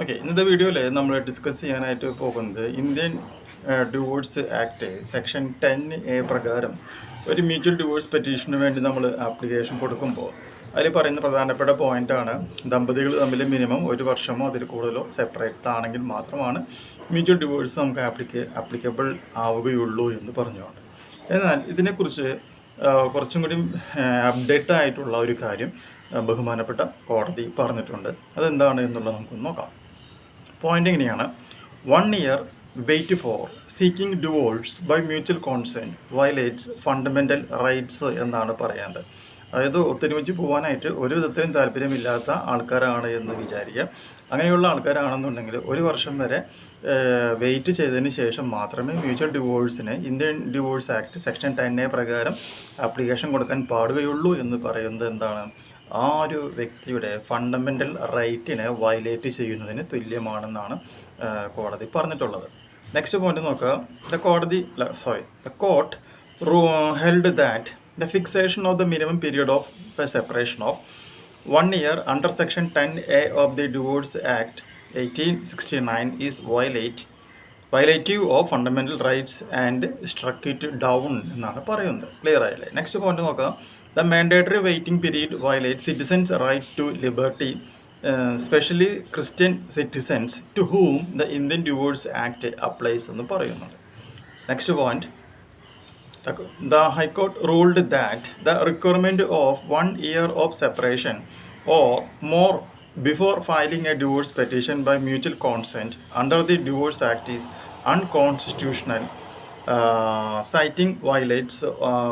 Okay ഇന്നത്തെ വീഡിയോയിൽ നമ്മൾ ഡിസ്കസ് ചെയ്യാനായിട്ട് പോകുന്നത് Indian divorce act section ten A പ്രകാരം ഒരു മ്യൂച്വൽ ഡിവോഴ്സ് പെറ്റീഷന് വേണ്ടി നമ്മൾ ആപ്ലിക്കേഷൻ കൊടുക്കുമ്പോൾ അതിൽ പറയുന്ന പ്രധാനപ്പെട്ട പോയിന്റാണ് ദമ്പതികൾ തമ്മിൽ മിനിമം ഒരു വർഷമോ അതിൽ കൂടുതലോ സെപ്പറേറ്റ് ആണെങ്കിൽ മാത്രമാണ് മ്യൂച്വൽ ഡിവോഴ്സ് നമുക്ക് ആപ്ലിക്ക ആപ്ലിക്കബിൾ ആവുകയുള്ളൂ എന്ന് പറഞ്ഞുകൊണ്ട്. എന്നാൽ ഇതിനെക്കുറിച്ച് കുറച്ചും കൂടി അപ്ഡേറ്റ് ആയിട്ടുള്ള ഒരു കാര്യം ബഹുമാനപ്പെട്ട കോടതി പറഞ്ഞിട്ടുണ്ട്. അതെന്താണ് എന്നുള്ളത് നമുക്ക് നോക്കാം. പോയിന്റ് ഇങ്ങനെയാണ്. One year wait for seeking divorce by mutual consent violates fundamental rights എന്നാണ് പറയുന്നത് അതായത് ഒത്തൊരുമിച്ച് പോകാനായിട്ട് ഒരു വിധത്തിലും താല്പര്യമില്ലാത്ത ആൾക്കാരാണ് എന്ന് വിചാരിക്കുക. അങ്ങനെയുള്ള ആൾക്കാരാണെന്നുണ്ടെങ്കിൽ ഒരു വർഷം വരെ വെയിറ്റ് ചെയ്തതിന് ശേഷം മാത്രമേ mutual ഡിവോഴ്സിന് Indian divorce act section ten A പ്രകാരം ആപ്ലിക്കേഷൻ കൊടുക്കാൻ പാടുകയുള്ളൂ എന്ന് പറയുന്നത് എന്താണ്? ആ ഒരു വ്യക്തിയുടെ ഫണ്ടമെന്റൽ റൈറ്റിനെ വയലേറ്റ് ചെയ്യുന്നതിന് തുല്യമാണെന്നാണ് കോടതി പറഞ്ഞിട്ടുള്ളത്. നെക്സ്റ്റ് പോയിന്റ് നോക്കുക. ദ കോടതി sorry the court held that the fixation of the minimum period of separation of one year under section ten A of the divorce act eighteen sixty nine is violate violative of fundamental rights and struck it down എന്നാണ് പറയുന്നത്. Clear ആയില്ലേ? Next point നോക്കാം. The mandatory waiting period violate citizens right to liberty specially Christian citizens to whom the Indian divorce act applies എന്ന് പറയുന്നുണ്ട് next point the high court ruled that the requirement of one year of separation or more before filing a divorce petition by mutual consent under the divorce act Act is citing violates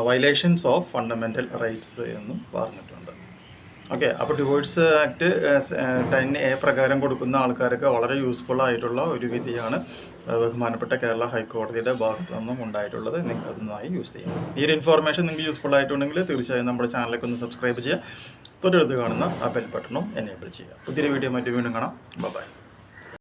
violations of fundamental rights എന്നും പറഞ്ഞിട്ടുണ്ട്. Okay അപ്പോൾ Divorce Act ten A പ്രകാരം കൊടുക്കുന്ന ആൾക്കാർക്ക് വളരെ useful ആയിട്ടുള്ള ഒരു വിധിയാണ് ആ, ബഹുമാനപ്പെട്ട കേരള ഹൈക്കോടതിയുടെ ഭാഗത്തു നിന്നും ഉണ്ടായിട്ടുള്ളത്. നിങ്ങൾ അതൊന്നായി യൂസ് ചെയ്യാം. ഈ ഒരു ഇൻഫോർമേഷൻ നിങ്ങൾക്ക് യൂസ്ഫുൾ ആയിട്ടുണ്ടെങ്കിൽ തീർച്ചയായും നമ്മുടെ ചാനലിലേക്ക് ഒന്ന് സബ്സ്ക്രൈബ് ചെയ്യുക. തൊട്ടടുത്ത് കാണുന്ന ആ ബെൽ ബട്ടണും എനേബിൾ ചെയ്യുക. പുതിയൊരു വീഡിയോ മറ്റു വീണ്ടും കാണാം. ബൈ